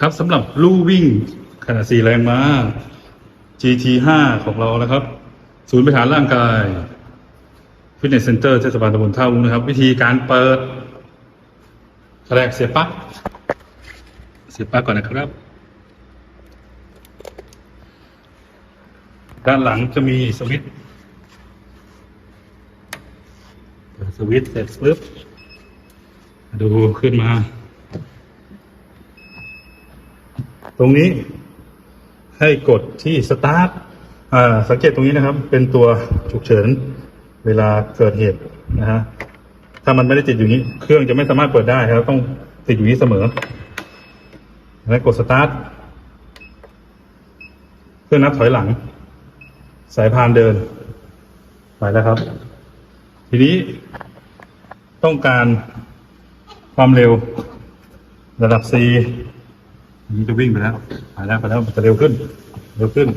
ครับสำหรับลู่วิ่งขนาด4แรงม้า GT 5 ของเรานะครับ ศูนย์บริหารร่างกายฟิตเนสเซ็นเตอร์เทศบาลตำบลท่าวุ้งนะครับ วิธีการเปิดแรกเสียบปลั๊กเสียบปลั๊กก่อนนะครับ ด้านหลังจะมีสวิตช์สวิตช์เสร็จปุ๊บดูขึ้นมา ตรงนี้ให้กดที่สตาร์ทสังเกตตรงนี้นะครับ เป็นตัวฉุกเฉินเวลาเกิดเหตุนะฮะถ้ามันไม่ได้ติดอยู่นี้ เครื่องจะไม่สามารถเปิดได้ครับต้องติดอยู่นี้เสมอ แล้วกดสตาร์ทเครื่องนับถอยหลัง สายพานเดิน ไปแล้วครับ ทีนี้ต้องการความเร็วระดับ C นี้จะวิ่งไปแล้วไปแล้วไปแล้วมันจะเร็วขึ้น เร็วขึ้น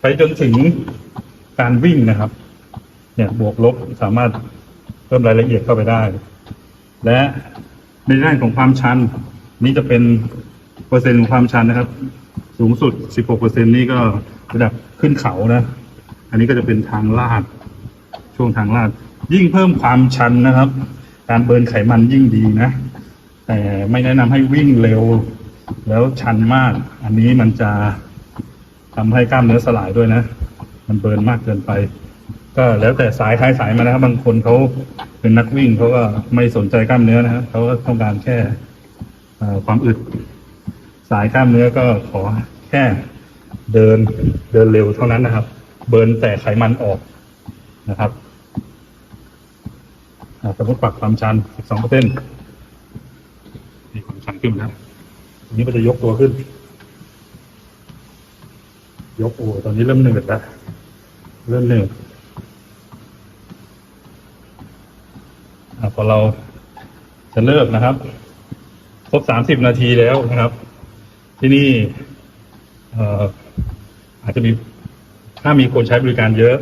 ไปจนถึงการวิ่งนะครับ เนี่ยบวกลบสามารถเพิ่มรายละเอียดเข้าไปได้ และในด้านของความชัน นี่จะเป็นเปอร์เซ็นต์ของความชันนะครับ สูงสุด 16เปอร์เซ็นนี่ก็ระดับขึ้นเขานะ อันนี้ก็จะเป็นทางลาด ช่วงทางลาด ยิ่งเพิ่มความชันนะครับ การเบิร์นไขมันยิ่งดีนะ แต่ไม่แนะนำให้วิ่งเร็ว แล้วชันมาก อันนี้มันจะทำให้กล้ามเนื้อสลายด้วยนะ มันเบิร์นมากเกินไป ก็แล้วแต่สายใครสายมานะครับ บางคนเขาเป็นนักวิ่งเขาก็ไม่สนใจกล้ามเนื้อนะครับเขาก็ต้องการแค่ความอึด สายกล้ามเนื้อก็ขอแค่เดินเดินเร็วเท่านั้นนะครับ เบิร์นแต่ไขมันออกนะครับสมมติปรับความชัน 12เปอร์เซ็นต์นี่ความชันขึ้นแล้วที นี้มันจะยกตัวขึ้น ยกโอ้ตอนนี้เริ่มเหนื่อยแล้วเริ่มเหนื่อยอ่าพอเราจะเลิกนะครับ ครบสามสิบนาทีแล้วนะครับ ที่นี่เอ่ออาจจะมีถ้ามีคนใช้บริการเยอะ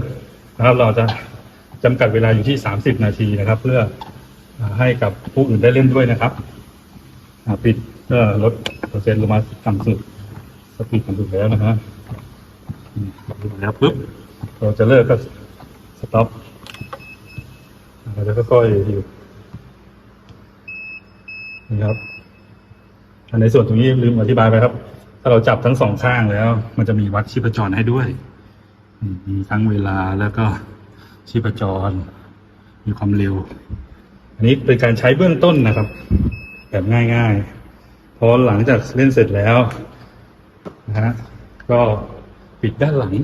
นะครับ เราจะจำกัดเวลาอยู่ที่สามสิบนาทีนะครับ เพื่อให้กับผู้อื่นได้เล่นด้วยนะครับ ปิดเพื่อลดเปอร์เซ็นต์ลงมาต่ำสุดสปีดต่ำสุดแล้วนะฮะอืมลงมาแล้วปุ๊บเราจะเลิกก็สต็อปเราจะค่อยๆอยู่นี่ครับอันในส่วนตรงนี้ลืมอธิบายไปครับ ถ้าเราจับทั้งสองข้างแล้ว มันจะมีวัดชีพจรให้ด้วยนี่มีทั้งเวลาแล้วก็ชีพจร มีความเร็ว อันนี้เป็นการใช้เบื้องต้นนะครับ แบบง่ายๆ พอหลังจากเล่นเสร็จแล้วนะฮะก็ปิดด้านหลัง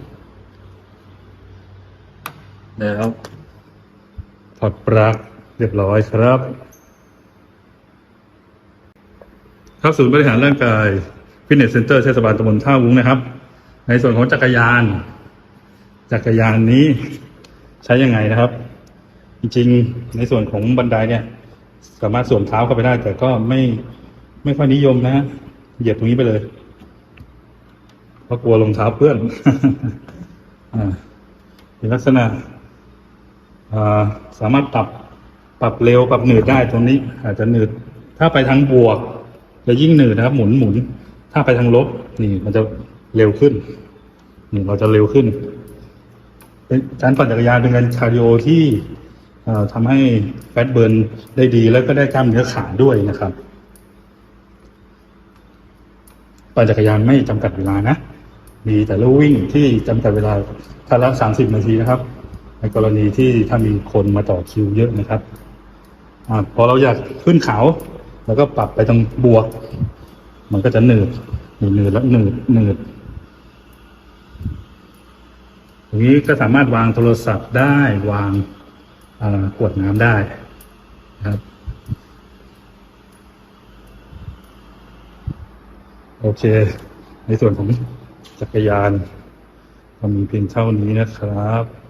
แล้วถอดปลั๊กเรียบร้อยครับครับศูนย์บริหารร่างกายฟิตเนสเซ็นเตอร์เทศบาลตำบลท่าวุ้งนะครับ ในส่วนของจักรยาน จักรยานนี้ใช้ยังไงนะครับ จริงๆ ในส่วนของบันไดเนี่ย สามารถสวมเท้าเข้าไปได้ แต่ก็ไม่ไม่ค่อยนิยมนะฮะเหยียบตรงนี้ไปเลยเพราะกลัวรองเท้าเปื้อนอเป็นลักษณะสามารถปรับปรับเร็วปรับหนืดได้ตรงนี้ อาจจะหนืด ถ้าไปทางบวก จะยิ่งหนืดนะครับ หมุนหมุนถ้าไปทางลบ นี่มันจะเร็วขึ้น นี่เราจะเร็วขึ้นเป็นการปั่นจักรยานเป็นการคาร์ดิโอที่ ทำให้แฟตเบิร์นได้ดีแล้วก็ได้กล้ามเนื้อขาด้วยนะครับปั่นจักรยานไม่จำกัดเวลานะ มีแต่ลู่วิ่งที่จำกัดเวลาท่าละสามสิบนาทีนะครับ ในกรณีที่ถ้ามีคนมาต่อคิวเยอะนะครับอพอเราอยากขึ้นเขาแล้วก็ปรับไปตรงบวก มันก็จะหนืดหนืดหนืดแล้วหนืดหนืดตรงนี้ก็สามารถวางโทรศัพท์ได้วาง ขวดน้ำได้นะครับ โอเค ในส่วนของจักรยานก็มีเพียงเท่านี้นะครับ